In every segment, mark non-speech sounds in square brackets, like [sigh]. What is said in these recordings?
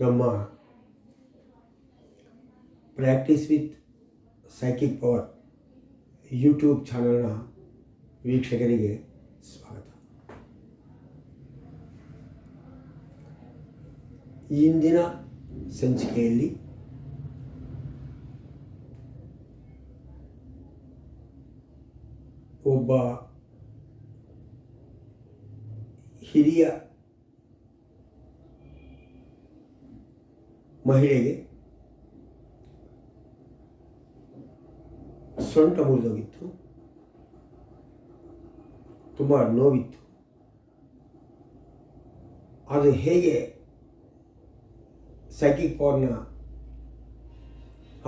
ನಮ್ಮ practice with psychic power YouTube ಚಾನಲ್ನ ವೀಕ್ಷಕರಿಗೆ ಸ್ವಾಗತ ಇಂದಿನ ಸಂಚಿಕೆಯಲ್ಲಿ ಒಬ್ಬ ಹಿರಿಯ ಮಹಿಳೆಗೆ ಸೊಂಟ ಮುರಿದೋಗಿತ್ತು. ತುಂಬ ನೋವಿತ್ತು. ಅದು ಹೇಗೆ ಸೈಕಿಕ್ ಪವರ್ನ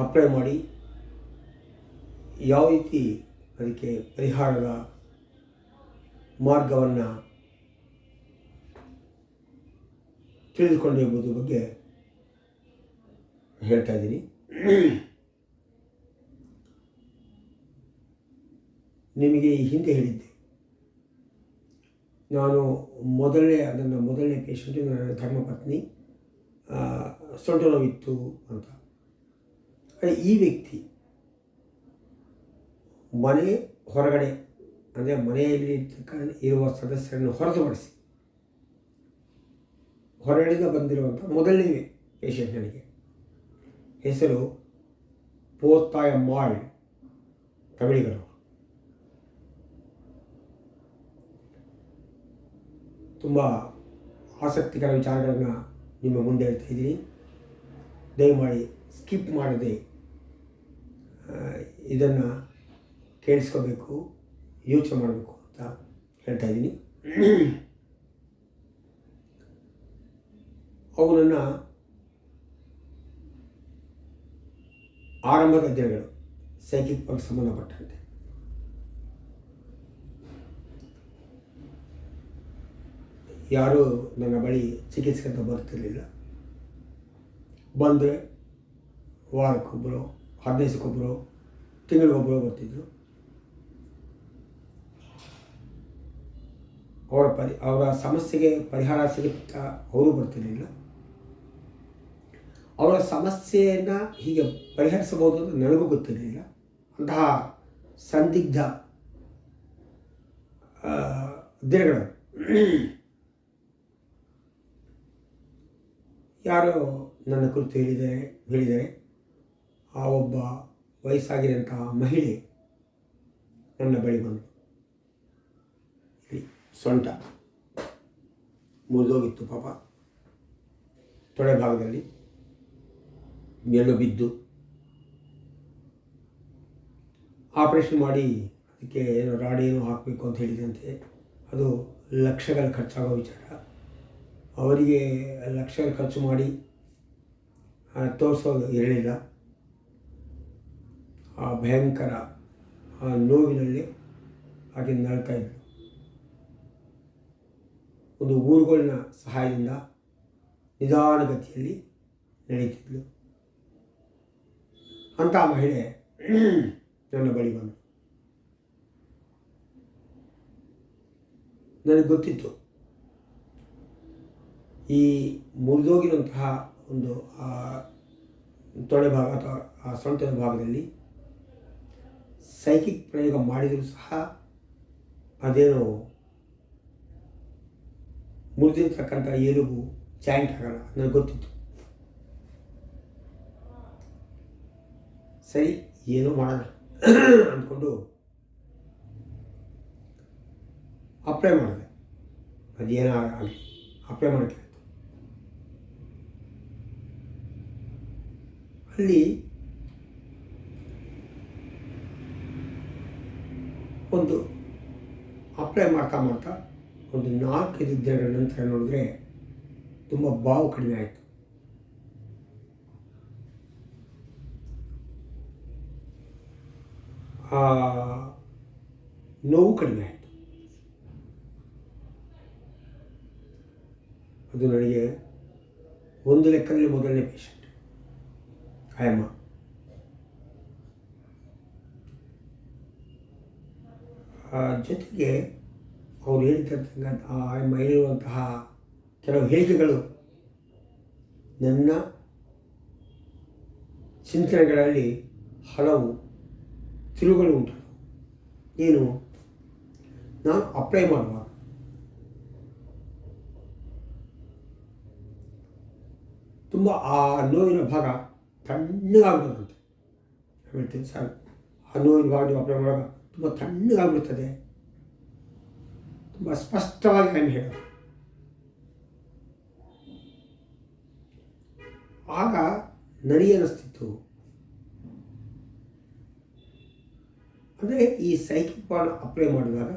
ಅಪ್ಲೈ ಮಾಡಿ ಯಾವ ರೀತಿ ಅದಕ್ಕೆ ಪರಿಹಾರದ ಮಾರ್ಗವನ್ನು ತಿಳಿದುಕೊಂಡಿರುವುದು ಬಗ್ಗೆ ಹೇಳ್ತಾ ಇದ್ದೀನಿ. ನಿಮಗೆ ಈ ಹಿಂದೆ ಹೇಳಿದ್ದೆ. ನಾನು ಮೊದಲನೇ, ನನ್ನ ಮೊದಲನೇ ಪೇಷಂಟು ನನ್ನ ಧರ್ಮಪತ್ನಿ ಸೊಂಟ ನೋವಿತ್ತು ಅಂತ. ಈ ವ್ಯಕ್ತಿ ಮನೆ ಹೊರಗಡೆ, ಅಂದರೆ ಮನೆಯಲ್ಲಿ ಇರುವ ಸದಸ್ಯರನ್ನು ಹೊರತುಪಡಿಸಿ ಹೊರಗಡೆಯಿಂದ ಬಂದಿರುವಂಥ ಮೊದಲನೇ ಪೇಷಂಟ್ ನನಗೆ. ಹೆಸರು ಪೋತಾಯ ಮಾಳ್ ತಮಿಳಿಗರು. ತುಂಬ ಆಸಕ್ತಿಕರ ವಿಚಾರಗಳನ್ನು ನಿಮ್ಮ ಮುಂದೆ ಹೇಳ್ತಾ ಇದ್ದೀನಿ. ದಯಮಾಡಿ ಸ್ಕಿಪ್ ಮಾಡದೆ ಇದನ್ನು ಕೇಳಿಸ್ಕೋಬೇಕು, ಯೋಚನೆ ಮಾಡಬೇಕು ಅಂತ ಹೇಳ್ತಾ ಇದ್ದೀನಿ. [clears throat] ಅವುಗಳನ್ನು ಆರಂಭದ ದಿನಗಳು ಸೈಕಿಕ್ ಬಗ್ಗೆ ಸಂಬಂಧಪಟ್ಟಂತೆ. ಯಾರೂ ನನ್ನ ಬಳಿ ಚಿಕಿತ್ಸೆ ಅಂತ ಬರ್ತಿರಲಿಲ್ಲ ಬಂದರೆ ವಾರಕ್ಕೊಬ್ಬರು ಹದಿನೈದು ದಿವಸಕ್ಕೊಬ್ಬರು ತಿಂಗಳಿಗೊಬ್ಬರು ಬರ್ತಿದ್ರು. ಅವರ ಪರಿ, ಅವರ ಸಮಸ್ಯೆಗೆ ಪರಿಹಾರ ಸಿಗುತ್ತಾ ಅವರು ಬರ್ತಿರಲಿಲ್ಲ. ಅವರ ಸಮಸ್ಯೆಯನ್ನು ಹೀಗೆ ಪರಿಹರಿಸಬಹುದು ಅಂತ ನನಗೂ ಗೊತ್ತಿರಲಿಲ್ಲ. ಅಂತಹ ಸಂದಿಗ್ಧ ದಿನಗಳು. ಯಾರೋ ನನ್ನ ಕುರಿತು ಹೇಳಿದರೆ ಹೇಳಿದರೆ, ಆ ಒಬ್ಬ ವಯಸ್ಸಾಗಿರೋಂತಹ ಮಹಿಳೆ ನನ್ನ ಬಳಿ ಬಂದು ಸೊಂಟ ಮುರಿದೋಗಿತ್ತು ಪಾಪ, ತೊಡೆ ಭಾಗದಲ್ಲಿ. ಎಲ್ಲೋ ಬಿದ್ದು ಆಪರೇಷನ್ ಮಾಡಿ ಅದಕ್ಕೆ ಏನೋ ರಾಡ್ ಏನೋ ಹಾಕಬೇಕು ಅಂತ ಹೇಳಿದಂತೆ. ಅದು ಲಕ್ಷಗಳ ಖರ್ಚಾಗೋ ವಿಚಾರ. ಅವರಿಗೆ ಲಕ್ಷಗಳ ಖರ್ಚು ಮಾಡಿ ತೋರಿಸೋದು ಇರಲಿಲ್ಲ. ಆ ಭಯಂಕರ, ಆ ನೋವಿನಲ್ಲಿ ಹಾಗೆ ನಡ್ತಾ ಇದ್ರು ಒಂದು ಊರುಗಳನ್ನ ಸಹಾಯದಿಂದ ನಿಧಾನಗತಿಯಲ್ಲಿ ನಡೀತಿದ್ಳು ಅಂಥ ಮಹಿಳೆ ನನ್ನ ಬಳಿ ಬಂದು. ನನಗೆ ಗೊತ್ತಿತ್ತು. ಈ ಮುರಿದೋಗಿರುವಂತಹ ಒಂದು, ಆ ತೊಳೆ ಭಾಗ ಅಥವಾ ಆ ಸೊಂಟದ ಭಾಗದಲ್ಲಿ ಸೈಕಿಕ್ ಪ್ರಯೋಗ ಮಾಡಿದರೂ ಸಹ ಅದೇನು ಮುರಿದಿರ್ತಕ್ಕಂಥ ಎಲುಬು ಜಾಯಿಂಟ್ ಆಗಲ್ಲ. ನನಗೆ ಗೊತ್ತಿತ್ತು. ಸರಿ, ಏನೂ ಮಾಡೋಣ ಅಂದ್ಕೊಂಡು ಅಪ್ಲೈ ಮಾಡಿದೆ. ಅದೇನೋ ಆಗಲಿ ಅಪ್ಲೈ ಮಾಡೋಕ್ಕೆ ಅಲ್ಲಿ ಒಂದು ಅಪ್ಲೈ ಮಾಡ್ತಾ ಮಾಡ್ತಾ ಒಂದು ನಾಲ್ಕೈದು ದಿನಗಳ ನಂತರ ನೋಡಿದ್ರೆ ತುಂಬ ಬಾವು ಕಡಿಮೆ ಆಯಿತು. ಆ, ನೋವು ಕಡಿಮೆ ಆಯಿತು. ಅದು ನನಗೆ ಒಂದು ಲೆಕ್ಕದಲ್ಲಿ ಮೊದಲನೇ ಪೇಷಂಟ್ ಆಯಮ್ಮ ಜೊತೆಗೆ ಅವ್ರು ಹೇಳ್ತಿರ್ತಕ್ಕಂಥ ಆಯಮ್ಮ ಹೇಳಿರುವಂತಹ ಕೆಲವು ಹೇಳಿಕೆಗಳು ನನ್ನ ಚಿಂತನೆಗಳಲ್ಲಿ ಹಲವು ತಿರುಗಳು ಉಂಟು ಏನು? ನಾನು ಅಪ್ಲೈ ಮಾಡುವ. ತುಂಬ ಆ ನೋವಿನ ಭಾಗ ತಣ್ಣಗಾಗ್ಬಿಡುತ್ತಂತೆ. ಹೇಳ್ತೀನಿ ಸರ್ ಆ ನೋವಿನ ಭಾಗ ನೀವು ಅಪ್ಲೈ ಮಾಡುವಾಗ ತುಂಬ ತಣ್ಣಗಾಗ್ಬಿಡ್ತದೆ ತುಂಬ ಸ್ಪಷ್ಟವಾಗಿ ನಾನು ಹೇಳೋದು ಆಗ ನನಗೇನಿಸ್ತಿತ್ತು ಅಂದರೆ ಈ ಸೈಕಿಕ್ ಬಾಲ್ ಅಪ್ಲೈ ಮಾಡಿದಾಗ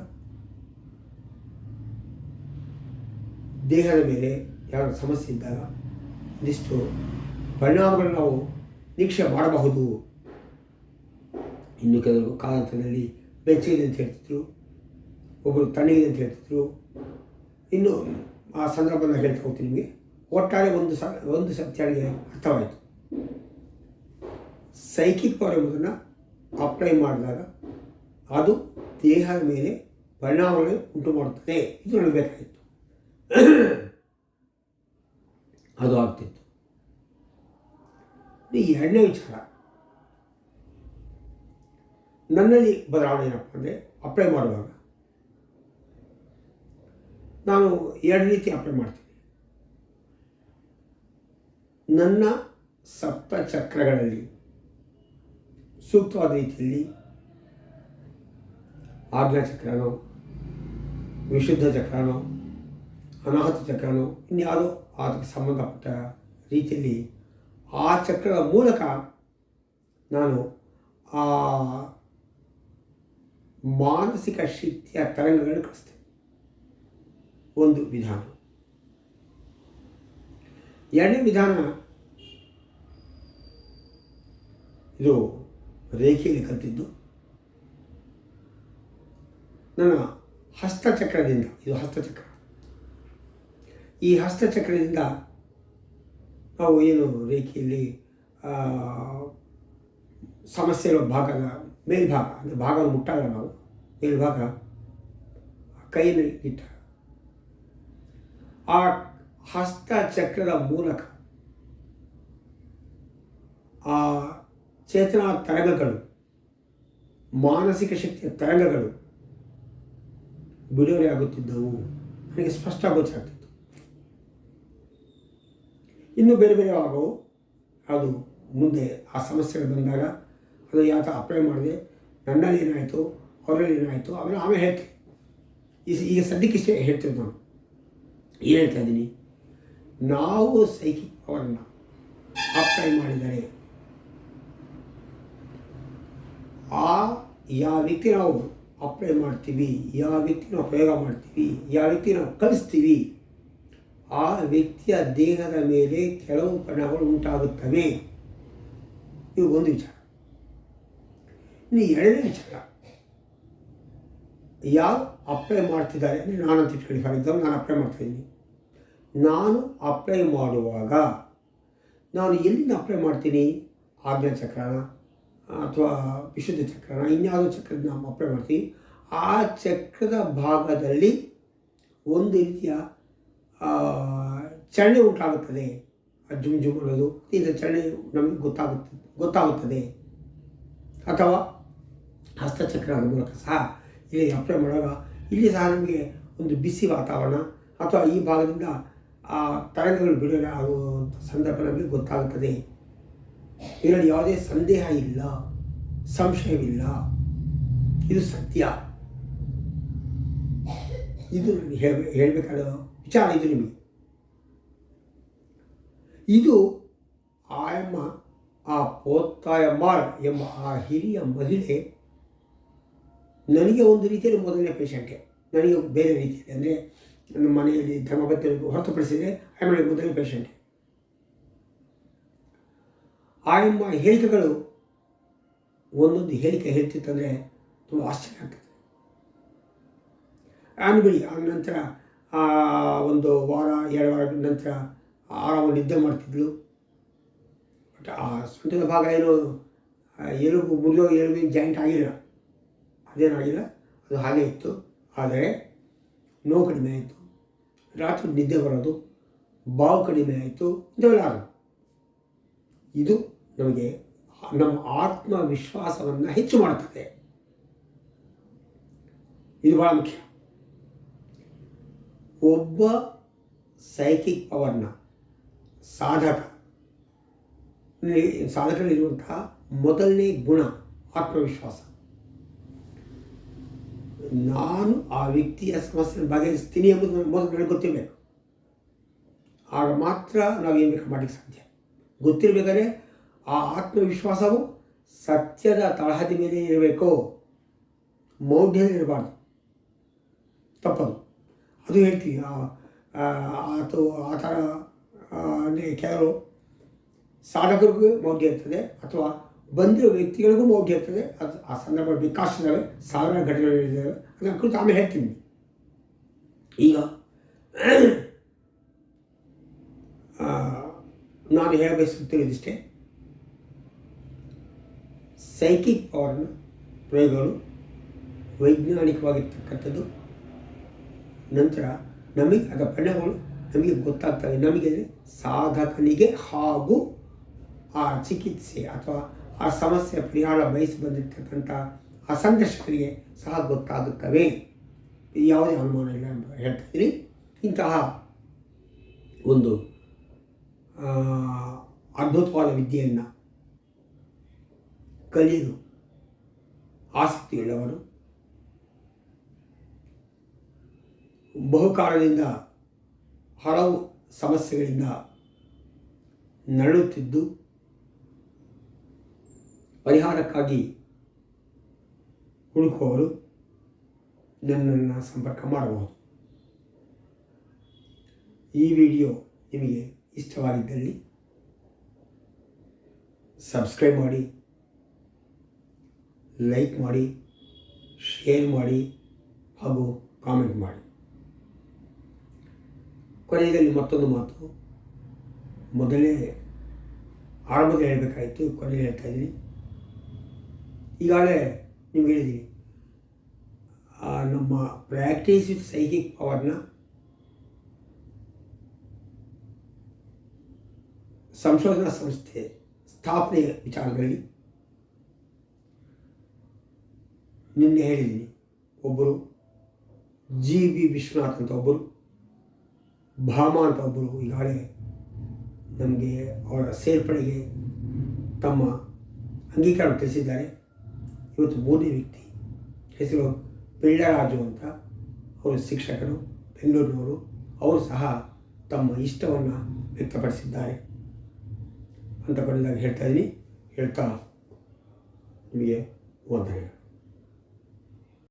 ದೇಹದ ಮೇಲೆ ಯಾವ ಸಮಸ್ಯೆ ಇದ್ದಾಗ ಒಂದಿಷ್ಟು ಪರಿಣಾಮಗಳನ್ನು ನಾವು ನಿರೀಕ್ಷೆ ಮಾಡಬಹುದು. ಇನ್ನು ಕೆಲವು ಕಾಲಾಂತರದಲ್ಲಿ ಬೆಚ್ಚಗಿದೆ ಅಂತ ಹೇಳ್ತಿದ್ರು ಒಬ್ಬರು ತಣ್ಣಗಿದೆ ಅಂತ ಹೇಳ್ತಿದ್ರು. ಇನ್ನು ಆ ಸಂದರ್ಭದಲ್ಲಿ ಹೇಳ್ತಾ ಹೋಗ್ತೀನಿ ನಿಮಗೆ. ಒಟ್ಟಾರೆ ಒಂದು ಸ, ಒಂದು ಸತ್ಯ ಅರ್ಥವಾಯಿತು. ಸೈಕಿಕ್ ಪವರ್ ಎಂಬುದನ್ನು ಅಪ್ಲೈ ಮಾಡಿದಾಗ ಅದು ದೇಹದ ಮೇಲೆ ಪರಿಣಾಮಗಳು ಉಂಟು ಮಾಡುತ್ತದೆ ಇದು ನನಗೆ ಅದು ಆಗ್ತಿತ್ತು. ಈ ಎರಡನೇ ವಿಚಾರ. ನನ್ನಲ್ಲಿ ಬದಲಾವಣೆ ಏನಪ್ಪ ಅಂದರೆ ಅಪ್ಲೈ ಮಾಡುವಾಗ ನಾನು ಎರಡು ರೀತಿ ಅಪ್ಲೈ ಮಾಡ್ತೀನಿ. ನನ್ನ ಸಪ್ತ ಚಕ್ರಗಳಲ್ಲಿ ಸೂಕ್ತವಾದ ರೀತಿಯಲ್ಲಿ ಆಜ್ಞಾ ಚಕ್ರನೋ, ವಿಶುದ್ಧ ಚಕ್ರನೋ, ಅನಾಹುತ ಚಕ್ರನೋ, ಇನ್ಯಾವುದೋ ಅದಕ್ಕೆ ಸಂಬಂಧಪಟ್ಟ ರೀತಿಯಲ್ಲಿ ಆ ಚಕ್ರದ ಮೂಲಕ ನಾನು ಆ ಮಾನಸಿಕ ಶಕ್ತಿಯ ತರಂಗಗಳನ್ನು ಕಳಿಸ್ತೇನೆ ಒಂದು ವಿಧಾನ. ಎರಡನೇ ವಿಧಾನ ಇದು ರೇಖೆಯಲ್ಲಿ ಕಲ್ತಿದ್ದು. ನನ್ನ ಹಸ್ತಚಕ್ರದಿಂದ, ಇದು ಹಸ್ತಚಕ್ರ. ಈ ಹಸ್ತಚಕ್ರದಿಂದ ನಾವು ಏನು ರೇಖೆಯಲ್ಲಿ ಸಮಸ್ಯೆ ಇರೋ ಭಾಗದ ಮೇಲ್ಭಾಗ, ಅಂದರೆ ಭಾಗ ಮುಟ್ಟಾಗ ನಾವು ಮೇಲ್ಭಾಗ ಕೈಯಲ್ಲಿ ಇಟ್ಟ. ಆ ಹಸ್ತಚಕ್ರದ ಮೂಲಕ ಆ ಚೇತನಾ ತರಂಗಗಳು, ಮಾನಸಿಕ ಶಕ್ತಿಯ ತರಂಗಗಳು ಬಿಡುಗಡೆ ಆಗುತ್ತಿದ್ದವು. ನನಗೆ ಸ್ಪಷ್ಟ ಗೊತ್ತಾಗ್ತಿತ್ತು ಇನ್ನು ಬೇರೆ ಬೇರೆ ಆಗವು ಅದು ಮುಂದೆ ಆ ಸಮಸ್ಯೆಗಳು ಬಂದಾಗ ಅದು ಯಾವ ಥರ ಅಪ್ಲೈ ಮಾಡಿದೆ, ನನ್ನಲ್ಲಿ ಏನಾಯಿತು, ಅವರಲ್ಲಿ ಏನಾಯಿತು ಆಮೇಲೆ ಆಮೇಲೆ ಹೇಳ್ತೀನಿ ಈ ಈಗ ಸದ್ಯಕ್ಕೆ ಇಷ್ಟೇ ಹೇಳ್ತಿದ್ದು ನಾನು. ಏನು ಹೇಳ್ತಾ ಇದ್ದೀನಿ? ನಾವು ಸೈಕಿಕ್ ಪವರನ್ನು ಅಪ್ಲೈ ಮಾಡಿದರೆ ಆ, ಯಾವ ವ್ಯಕ್ತಿ ನಾವು ಅಪ್ಲೈ ಮಾಡ್ತೀವಿ ಯಾವ ವ್ಯಕ್ತಿ ನಾವು ಪ್ರಯೋಗ ಮಾಡ್ತೀವಿ ಯಾವ ವ್ಯಕ್ತಿ ನಾವು ಕಲಿಸ್ತೀವಿ, ಆ ವ್ಯಕ್ತಿಯ ದೇಹದ ಮೇಲೆ ಕೆಲವು ಪರಿಣಾಮಗಳು ಉಂಟಾಗುತ್ತವೆ. ಇದು ಒಂದು ವಿಚಾರ. ಇನ್ನು ಎರಡನೇ ವಿಚಾರ, ಯಾರು ಅಪ್ಲೈ ಮಾಡ್ತಿದ್ದಾರೆ ಅಂದರೆ ನಾನು ಅಂತ ಇಟ್ಕೊಳ್ಳಿ. ಫಾರ್ ಎಕ್ಸಾಂಪಲ್ ನಾನು ಅಪ್ಲೈ ಮಾಡ್ತಾ ಇದ್ದೀನಿ. ನಾನು ಅಪ್ಲೈ ಮಾಡುವಾಗ ನಾನು ಎಲ್ಲಿಂದ ಅಪ್ಲೈ ಮಾಡ್ತೀನಿ? ಆಜ್ಞಾ ಚಕ್ರನ ಅಥವಾ ವಿಶುದ್ಧ ಚಕ್ರನ ಇನ್ಯಾವುದೋ ಚಕ್ರದ ನಾವು ಅಪ್ಲೈ ಮಾಡ್ತೀವಿ, ಆ ಚಕ್ರದ ಭಾಗದಲ್ಲಿ ಒಂದು ರೀತಿಯ ಚಲನೆ ಉಂಟಾಗುತ್ತದೆ. ಜುಮ್ ಜುಮ್ ಅನ್ನೋದು ಇದು ಚಳಿ ನಮಗೆ ಗೊತ್ತಾಗುತ್ತೆ, ಗೊತ್ತಾಗುತ್ತದೆ. ಅಥವಾ ಹಸ್ತಚಕ್ರದ ಮೂಲಕ ಸಹ ಇಲ್ಲಿ ಅಪ್ಲೈ ಮಾಡುವಾಗ, ಇಲ್ಲಿ ಸಹ ನಮಗೆ ಒಂದು ಬಿಸಿ ವಾತಾವರಣ, ಅಥವಾ ಈ ಭಾಗದಿಂದ, ಆ ತರಂಗಗಳು ಬಿಡುಗಡೆ ಆಗುವಂಥ ಸಂದರ್ಭ ನಮಗೆ ಗೊತ್ತಾಗುತ್ತದೆ. ಇದರಲ್ಲಿ ಯಾವುದೇ ಸಂದೇಹ ಇಲ್ಲ, ಸಂಶಯವಿಲ್ಲ. ಇದು ಸತ್ಯ. ಇದು ನನಗೆ ಹೇಳ, ಹೇಳಬೇಕಾದ ವಿಚಾರ ಇದು ನಿಮಗೆ. ಇದು ಆಯಮ್ಮ, ಆ ಪೋತ್ತಾಯಮ್ಮ ಎಂಬ ಆ ಹಿರಿಯ ಮಹಿಳೆ ನನಗೆ ಒಂದು ರೀತಿಯಲ್ಲಿ ಮೊದಲನೇ ಪೇಷಂಟೆ ನನಗೆ ಬೇರೆ ರೀತಿಯಲ್ಲಿ. ಅಂದರೆ ನನ್ನ ಮನೆಯಲ್ಲಿ ಧರ್ಮಬದ್ಧ ಹೊರತುಪಡಿಸಿದರೆ ಆಮೇಲೆ ಮೊದಲನೇ ಪೇಷಂಟೆ ಆಯಮ್ಮ ಹೇಳಿಕೆಗಳು ಒಂದೊಂದು ಹೇಳಿಕೆ ಹೇಳ್ತಿತ್ತಂದರೆ ತುಂಬ ಆಶ್ಚರ್ಯ ಆಗ್ತದೆ. ಆಮೇಲೆ ಆ ನಂತರ, ಆ ಒಂದು ವಾರ, ಎರಡು ವಾರ ನಂತರ ಆರಾಮ ನಿದ್ದೆ ಮಾಡ್ತಿದ್ಳು ಬಟ್ ಆ ಸೊಂಟದ ಭಾಗ ಏನು, ಆ ಎಲುಬು ಮುರಿದೋ ಎಲುಬಿನ ಜಾಯಿಂಟ್ ಆಗಿಲ್ಲ. ಅದೇನಾಗಿಲ್ಲ, ಅದು ಹಾಗೆ ಇತ್ತು. ಆದರೆ ನೋವು ಕಡಿಮೆ ಆಯಿತು. ರಾತ್ರಿ ನಿದ್ದೆ ಬರೋದು, ಬಾವು ಕಡಿಮೆ ಆಯಿತು, ಇದೆಲ್ಲ ಇದು ನಮಗೆ ನಮ್ಮ ಆತ್ಮವಿಶ್ವಾಸವನ್ನು ಹೆಚ್ಚು ಮಾಡುತ್ತದೆ. ಇದು ಬಹಳ ಮುಖ್ಯ. ಒಬ್ಬ ಸೈಕಿಕ್ ಪವರ್ನ ಸಾಧಕ ಸಾಧಕರಲ್ಲಿರುವಂತಹ ಮೊದಲನೇ ಗುಣ ಆತ್ಮವಿಶ್ವಾಸ. ನಾನು ಆ ವ್ಯಕ್ತಿಯ ಸಮಸ್ಯೆ ಬಗೆಹರಿಸ್ತೀನಿ ಎಂಬುದು ಮೊದಲು ನನಗೆ ಗೊತ್ತಿರಬೇಕು. ಆಗ ಮಾತ್ರ ನಾವು ಏನು ಬೇಕು ಮಾಡಲಿಕ್ಕೆ ಸಾಧ್ಯ? ಗೊತ್ತಿರಬೇಕಾದ್ರೆ ಆ ಆತ್ಮವಿಶ್ವಾಸವು ಸತ್ಯದ ತಳಹದಿ ಮೇಲೆ ಇರಬೇಕು? ಮೌಢ್ಯದಲ್ಲಿರಬಾರ್ದು ತಪ್ಪದು. ಅದು ಹೇಳ್ತೀವಿ ಆತು, ಆ ಥರ ಕೆಲವರು ಸಾಧಕರಿಗೂ ಮೌಢ್ಯ ಇರ್ತದೆ, ಅಥವಾ ಬಂದಿರೋ ವ್ಯಕ್ತಿಗಳಿಗೂ ಮೌಢ್ಯ ಇರ್ತದೆ. ಅದು ಆ ಸಂದರ್ಭ ಸಾವಿರ ಘಟನೆಗಳಿದ್ದಾವೆ ಅದನ್ನು ಕುರಿತು ಆಮೇಲೆ ಹೇಳ್ತೀನಿ. ಈಗ ನಾನು ಹೇಳಬಯಸುತ್ತಿರೋದಿಷ್ಟೇ ಸೈಕಿಕ್ ಪವರ್ನ ಪ್ರಯೋಗಗಳು ವೈಜ್ಞಾನಿಕವಾಗಿರ್ತಕ್ಕಂಥದ್ದು. ನಂತರ ನಮಗೆ ಅದರ ಪರಿಣಾಮಗಳು ನಮಗೆ ಗೊತ್ತಾಗ್ತವೆ. ನಮಗೆ ಸಾಧಕನಿಗೆ ಹಾಗೂ ಆ ಚಿಕಿತ್ಸೆ ಅಥವಾ ಆ ಸಮಸ್ಯೆ ಪರಿಹಾರ ಬಯಸಿ ಬಂದಿರತಕ್ಕಂಥ ಆ ಸಂದರ್ಶಕರಿಗೆ ಸಹ ಗೊತ್ತಾಗುತ್ತವೆ. ಯಾವುದೇ ಅನುಮಾನ ಇಲ್ಲ ಅಂತ ಹೇಳ್ತಾ ಇದ್ದೀನಿ. ಇಂತಹ ಒಂದು ಅದ್ಭುತವಾದ ವಿದ್ಯೆಯನ್ನು ಕಲಿಯಲು ಆಸಕ್ತಿಯುಳ್ಳವರು ಬಹುಕಾಲದಿಂದ ಹಲವು ಸಮಸ್ಯೆಗಳಿಂದ ನರಳುತ್ತಿದ್ದು, ಪರಿಹಾರಕ್ಕಾಗಿ ಹುಡುಕುವವರು ನನ್ನನ್ನು ಸಂಪರ್ಕ ಮಾಡಬಹುದು. ಈ ವಿಡಿಯೋ ನಿಮಗೆ ಇಷ್ಟವಾಗಿದ್ದಲ್ಲಿ ಸಬ್ಸ್ಕ್ರೈಬ್ ಮಾಡಿ. ಲೈಕ್ ಮಾಡಿ ಶೇರ್ ಮಾಡಿ ಹಾಗೂ ಕಾಮೆಂಟ್ ಮಾಡಿ. ಕೊನೆಯಲ್ಲಿ ಮತ್ತೊಂದು ಮಾತು. ಮೊದಲೇ ಆರಂಭದಲ್ಲಿ ಹೇಳಬೇಕಾಯಿತು ಕೊನೆಯಲ್ಲಿ ಹೇಳ್ತಾ ಇದ್ದೀನಿ. ಈಗಾಗಲೇ ನಿಮ್ಗೆ ಹೇಳಿದ್ದೀನಿ. ನಮ್ಮ ಪ್ರಾಕ್ಟೀಸ್ ವಿತ್ ಸೈಕಿಕ್ ಪವರ್ನ ಸಂಶೋಧನಾ ಸಂಸ್ಥೆ ಸ್ಥಾಪನೆ ವಿಚಾರದಲ್ಲಿ ನಿನ್ನೆ ಹೇಳಿದ್ದೀನಿ ಒಬ್ಬರು ಜಿ ಬಿ ವಿಶ್ವನಾಥ್ ಅಂತ ಒಬ್ಬರು ಭಾಮ ಅಂತ ಒಬ್ಬರು ಈಗಾಗಲೇ ನಮಗೆ ಅವರ ಸೇರ್ಪಡೆಗೆ ತಮ್ಮ ಅಂಗೀಕಾರ ತಿಳಿಸಿದ್ದಾರೆ. ಇವತ್ತು ಮೂರನೇ ವ್ಯಕ್ತಿ ಹೆಸರು ಪಿಳ್ಳರಾಜು ಅಂತ ಅವರು ಶಿಕ್ಷಕರು, ಬೆಂಗಳೂರಿನವರು. ಅವರು ಸಹ ತಮ್ಮ ಇಷ್ಟವನ್ನು ವ್ಯಕ್ತಪಡಿಸಿದ್ದಾರೆ ಅಂತ ಬಂದಾಗ ಹೇಳ್ತಾ ಇದ್ದೀನಿ. ಹೇಳ್ತಾ ನಿಮಗೆ ವಂದನೆಗಳು